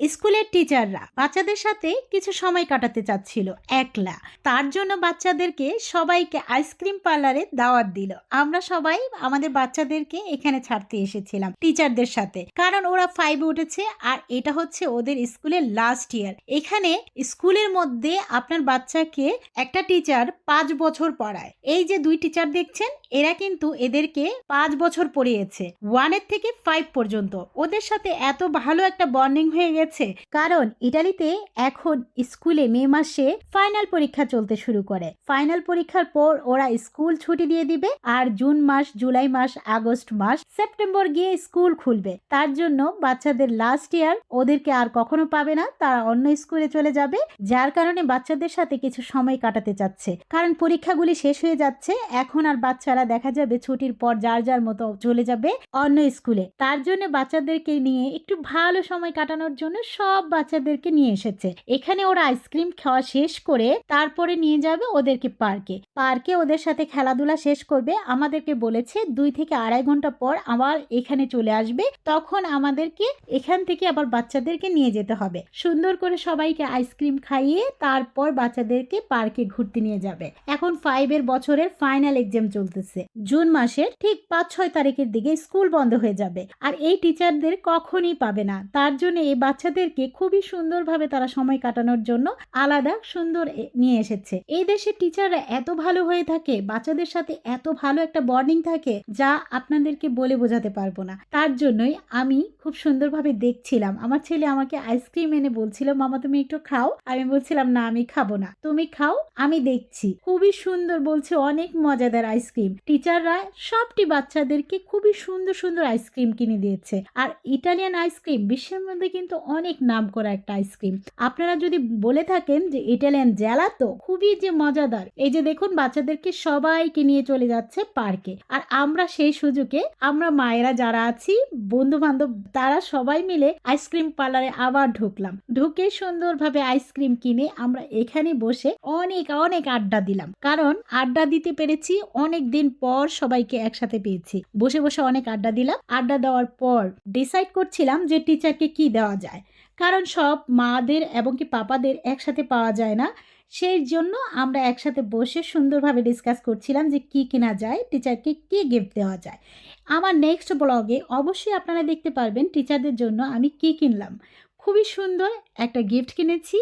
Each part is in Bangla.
স্কুলের টিচাররা বাচ্চাদের সাথে কিছু সময় কাটাতে চাচ্ছিল, একলা। তার জন্য বাচ্চাদেরকে সবাইকে আইসক্রিম পার্লারে দাওয়াত দিল। আমরা সবাই আমাদের বাচ্চাদেরকে এখানে ছাড়তে এসেছিলাম টিচারদের সাথে। কারণ ওরা ফাইভে উঠেছে আর এটা হচ্ছে ওদের স্কুলের লাস্ট ইয়ার এখানে স্কুলের মধ্যে আপনার বাচ্চাকে একটা টিচার পাঁচ বছর পড়ায়। এই যে দুই টিচার দেখছেন, এরা কিন্তু এদেরকে পাঁচ বছর পড়িয়েছে। ওয়ানের থেকে ফাইভ পর্যন্ত। ওদের সাথে এত ভালো একটা বন্ডিং হয়ে গেছে কারণ ইটালিতে এখন স্কুলে মে মাসে ফাইনাল পরীক্ষা চলতে শুরু করে। ফাইনাল পরীক্ষার পর ওরা স্কুল ছুটি দিয়ে দিবে আর জুন মাস, জুলাই মাস, আগস্ট মাস, সেপ্টেম্বর গিয়ে স্কুল খুলবে। তার জন্য বাচ্চাদের লাস্ট ইয়ার ওদেরকে আর কখনো পাবে না, তারা অন্য স্কুলে চলে যাবে, যার কারণে বাচ্চাদের সাথে কিছু সময় কাটাতে চাচ্ছে। কারণ পরীক্ষাগুলি শেষ হয়ে যাচ্ছে, এখন আর বাচ্চারা দেখা যাবে ছুটির পর যার যার মতো চলে যাবে অন্য স্কুলে। তার জন্য বাচ্চাদেরকে নিয়ে একটু ভালো সময় কাটানোর জন্য সব বাচ্চাদেরকে নিয়ে এসেছে। এখানে ওরা আইসক্রিম খাওয়া শেষ করে তারপরে নিয়ে যাবে ওদেরকে পার্কে। পার্কে ওদের সাথে খেলাধুলা শেষ করবে। আমাদেরকে বলেছে দুই থেকে আড়াই ঘণ্টা পর আবার এখানে চলে আসবে। তখন আমাদেরকে এখান থেকে আবার বাচ্চাদেরকে নিয়ে যেতে হবে। সুন্দর করে সবাইকে আইসক্রিম খাইয়ে তারপর বাচ্চাদেরকে পার্কে ঘুরতে নিয়ে যাবে। এখন ফাইভের বছরের ফাইনাল এক্সাম চলতেছে। জুন মাসের ঠিক পাঁচ ছয় তারিখের দিকে স্কুল বন্ধ হয়ে যাবে। আর এই টিচারদের কখনই পাবে না। তার জন্য এই বাচ্চাদেরকে খুবই সুন্দরভাবে তারা সময় কাটানোর জন্য আলাদা, সুন্দর নিয়ে এসেছে। এই দেশের টিচাররা এত ভালো হয়ে থাকে, বাচ্চাদের সাথে এত ভালো একটা বন্ডিং থাকে, যা আপনাদেরকে বলে বোঝাতে পারব না। তার জন্যই আমি খুব সুন্দরভাবে দেখছিলাম। আমার ছেলে আমাকে আইসক্রিম এনে বলছিল, মামা, তুমি একটু খাও। আমি বলছিলাম, না, আমি খাব না। তুমি খাও, আমি দেখছি। খুবই সুন্দর বলছে, অনেক মজাদার আইসক্রিম টিচাররা সবটি বাচ্চাদেরকে খুবই সুন্দর সুন্দর আইসক্রিম কিনে দিয়েছে। আর ইটালিয়ান আইসক্রিম বিশ্বের মধ্যে কিন্তু অনেক নাম করা একটা আইসক্রিম আপনারা যদি বলে থাকেন যে ইটালিয়ান জেলাতো খুবই যে মজাদার। এই যে দেখুন, বাচ্চাদেরকে সবাইকে নিয়ে চলে যাচ্ছে পার্কে আর আমরা সেই সুযোগে, আমরা মায়েরা যারা আছি বন্ধু বান্ধব তারা সবাই মিলে আইসক্রিম পার্লারে আবার ঢুকলাম। ঢুকে সুন্দরভাবে আইসক্রিম কিনে আমরা এখানে বসে অনেক অনেক আড্ডা দিলাম। কারণ আড্ডা দিতে পেরেছি, অনেক দিন পর সবাইকে একসাথে পেয়েছি। বসে বসে অনেক আড্ডা দিলাম। আড্ডা দেওয়ার পর ডিসাইড করছিলাম যে টিচারকে কি দেওয়া যায়। কারণ সব মাদের এবং কি পাপাদের একসাথে পাওয়া যায় না। সেই জন্য আমরা একসাথে বসে সুন্দরভাবে ডিসকাস করছিলাম যে কি কেনা যায় টিচারকে কি গিফট দেওয়া যায়। আমার নেক্সট ব্লগে অবশ্যই আপনারা দেখতে পারবেন টিচারদের জন্য আমি কি কিনলাম। খুবই সুন্দর একটা গিফট কিনেছি।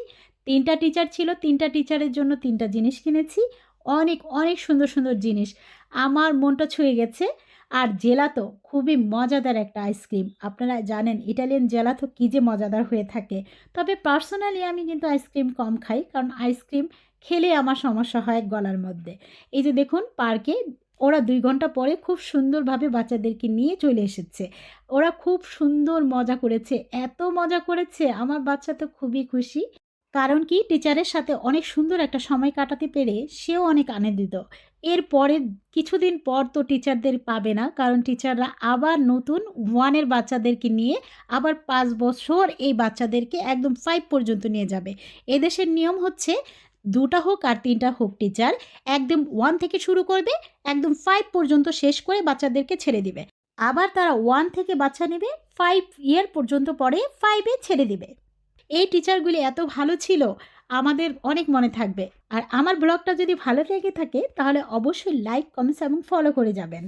তিনটা টিচার ছিল, তিনটা টিচারের জন্য তিনটা জিনিস কিনেছি। অনেক অনেক সুন্দর সুন্দর জিনিস। আমার মনটা ছুঁয়ে গেছে। আর জেলাতো খুবই মজাদার একটা আইসক্রিম আপনারা জানেন ইটালিয়ান জেলাতো কী যে মজাদার হয়ে থাকে। তবে পার্সোনালি আমি কিন্তু আইসক্রিম কম খাই, কারণ আইসক্রিম খেলে আমার সমস্যা হয় গলার মধ্যে। এই যে দেখুন পার্কে ওরা দুই ঘণ্টা পরে খুব সুন্দরভাবে বাচ্চাদেরকে নিয়ে চলে এসেছে। ওরা খুব সুন্দর মজা করেছে, এত মজা করেছে, আমার বাচ্চা তো খুবই খুশি। কারণ কি? টিচারের সাথে অনেক সুন্দর একটা সময় কাটাতে পেরে সেও অনেক আনন্দিত। এরপরে কিছুদিন পর তো টিচারদের পাবে না, কারণ টিচাররা আবার নতুন ওয়ানের বাচ্চাদেরকে নিয়ে আবার পাঁচ বছর এই বাচ্চাদেরকে একদম ফাইভ পর্যন্ত নিয়ে যাবে। এদেশের নিয়ম হচ্ছে দুটা হোক আর তিনটা হোক টিচার একদম ওয়ান থেকে শুরু করবে, একদম ফাইভ পর্যন্ত শেষ করে বাচ্চাদেরকে ছেড়ে দিবে। আবার তারা ওয়ান থেকে বাচ্চা নেবে ফাইভ ইয়ার পর্যন্ত পরে ফাইভে ছেড়ে দিবে। এই টিচারগুলি এত ভালো ছিল, আমাদের অনেক মনে থাকবে। আর আমার ব্লগটা যদি ভালো লেগে থাকে, তাহলে অবশ্যই লাইক কমেন্টস এবং ফলো করে যাবেন।